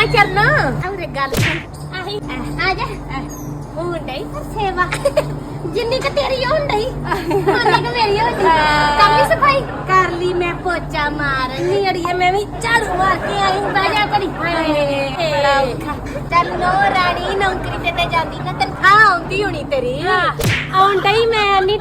ਹਾਂ ਚਰਨਾ ਔਰੇ ਗੱਲ ਸੁਣ ਆਹੀ ਆ ਜਾ ਉਹ ਨਹੀਂ ਪਰ ਸੇਵਾ ਜਿੰਨੀ ਕ ਤੇਰੀ ਉਹ ਨਹੀਂ ਉਹਨੇ ਕ ਮੇਰੀ ਹੁੰਦੀ ਕਰ ਲਈ ਸਫ਼ਾਈ ਕਰ ਲਈ ਮੈਂ ਪੋਚਾ ਮਾਰਨੀ ਅੜੀਏ ਮੈਂ ਵੀ ਝਾੜੂ ਮਾਰ ਕੇ ਆਈ ਬਹਿ ਜਾ ਕੜੀ ਬੜਾ ਔਖਾ ਚੱਲ ਨੋ ਰਾਣੀ ਨੌਕਰੀ ਤੇ ਤੇ ਜਾਂਦੀ ਨਾ ਤਨਖਾਹ ਆਉਂਦੀ ਹੋਣੀ ਤੇਰੀ ਆਉਣ ਡਈ ਮੈਂ ਨਹੀਂ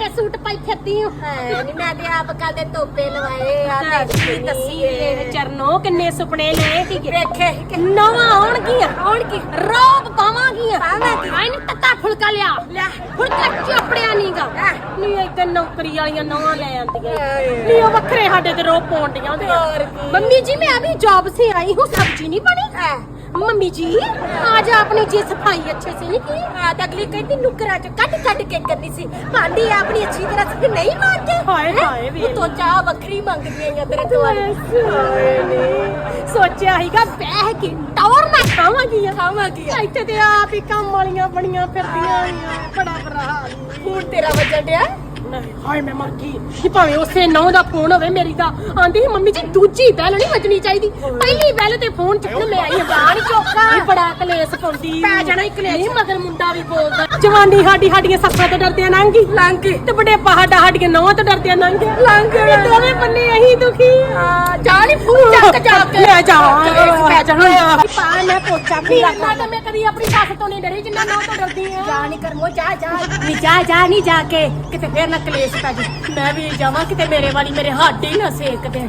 ਕੇ ਸੂਟ ਪਾਈ ਫਿਰਦੀ ਹਾਂ ਹੈ ਨਹੀਂ ਮੈਂ ਤੇ ਆਪ ਕਾਦੇ ਤੋਪੇ ਲਵਾਏ ਆ ਤੇ ਦੱਸੀ ਇਹ ਚਰਨੋ ਕਿੰਨੇ ਸੁਪਨੇ ਲਏ ਸੀ ਵੇਖੇ ਨਵਾਂ ਆਉਣਗੀਆਂ ਆਉਣਗੀ। ਰੋਬ ਪਾਵਾਂਗੀਆਂ ਪਾਵਾਂਗੀ। ਆਈ ਨਹੀਂ ਤੱਤਾ ਫੁਲਕਾ ਲਿਆ। ਲੈ ਫੁਲਕਾ ਚੋਪੜਿਆ ਨਹੀਂਗਾ ਨਹੀਂ ਇਦਾਂ ਨੌਕਰੀ ਵਾਲੀਆਂ ਨਵਾਂ ਲੈ ਆਂਦੀਆਂ। ਨਹੀਂ ਉਹ ਵੱਖਰੇ ਸਾਡੇ ਤੇ ਰੋਬ ਪਾਉਂਦੀਆਂ ਹੁੰਦੀਆਂ। ਮੰਮੀ ਜੀ ਮੈਂ ਵੀ ਜੌਬ ਸੇ ਆਈ ਹੂੰ ਸਬਜ਼ੀ ਨਹੀਂ ਬਣੀ। मम्मी जी आज आपने जी सफाई अच्छे से नहीं की ਆ ਤਾਂ ਅਗਲੀ ਕਹਿੰਦੀ ਨੁਕਰਾਂ ਚ ਕੱਢ ਕੱਢ ਕੇ ਕਰਨੀ ਸੀ ਭਾਂਡੀ ਆਪਣੀ ਅੱਛੀ ਤਰ੍ਹਾਂ ਸੇ ਨਹੀਂ ਮਾਰਦੇ ਹਾਏ ਹਾਏ ਵੇ ਤੂੰ ਤਾਂ ਚਾਹ ਵੱਖਰੀ ਮੰਗਦੀ ਹੈ ਤੇਰੇ ਤੋਂ ਸੋਚਿਆ ਹੀਗਾ ਬਹਿ ਕੇ ਟੌਰ ਨਾ ਖਾਵਾਂਗੀਆਂ ਖਾਵਾਂਗੀ ਇੱਥੇ ਤੇ ਆਪ ਹੀ ਕੰਮ ਵਾਲੀਆਂ ਬਣੀਆਂ ਫਿਰਦੀਆਂ ਹੋਈਆਂ ਬੜਾ ਬੁਰਾ ਹਾਲ ਈ। ਫੋਨ ਤੇਰਾ ਵੱਜਣ ਡਿਆ ਨਹੀਂ ਹਾਏ ਮੈਂ ਮਰ ਗਈ। ਕਿ ਭਾਵੇਂ ਉਸੇ ਨੌ ਦਾ ਫੋਨ ਹੋਵੇ ਮੇਰੀ ਦਾ ਆਂਦੀ ਸੀ ਮੰਮੀ ਜੀ ਦੂਜੀ ਬੈਲ ਨਹੀਂ ਵੱਜਣੀ ਚਾਹੀਦੀ। ਪਹਿਲੀ ਬੈਲ ਤੇ ਫੋਨ ਚੁੱਕਣ ਮੈਂ ਆਈ ਜਾਣ ਚੋਕਾ। ਇਹ ਬੜਾ ਕਲੇਸ਼ ਪਾਉਂਦੀ। ਪੈ ਜਾਣਾ ਈ ਕਲੇਸ਼। ਨਹੀਂ ਮਗਰ ਮੁੰਡਾ ਵੀ ਬੋਲਦਾ। ਜਵਾਨੀ ਸਾਡੀ ਸਾਡੀਆਂ ਸੱਸਾਂ ਤੋਂ ਡਰਦਿਆਂ ਲੰਘੀ ਲੰਘ ਤੇ ਬੜੇ ਸਾਡਾ ਸਾਡੀਆਂ ਨੌਂ ਤੋਂ ਡਰਦਿਆਂ ਲੰਘ ਲੰਘ ਦੋਵੇਂ ਬੰਨੇ ਅਹੀਂ ਦੁਖੀ ਆ। ਜਾ ਨਹੀਂ ਫੋਨ ਚੱਕ ਜਾ ਕੇ ਲੈ ਜਾ। ਪੈ ਮੈਂ ਪੋਚਾ ਵੀ ਇੰਨਾ ਤਾਂ ਮੈਂ ਕਦੀ ਆਪਣੀ ਸੱਸ ਤੋਂ ਨਹੀਂ ਡਰੀ ਜਿੰਨਾ ਨੌਂ ਤੋਂ ਡਰਦੀ ਆ। ਜਾ ਨਹੀਂ ਕਰਮੋ ਜਾ ਜਾ। ਨਹੀਂ ਜਾ ਜਾ ਨਹੀਂ ਜਾ ਕੇ ਕਿਤੇ ਫੇਰ ਨਾ ਕਲੇਸ਼ ਪੈ ਜੇ। ਮੈਂ ਵੀ ਜਾਵਾਂ ਕਿਤੇ ਮੇਰੇ ਵਾਲੀ ਮੇਰੇ ਹੱਡ ਹੀ ਨਾ ਸੇਕ ਦੇ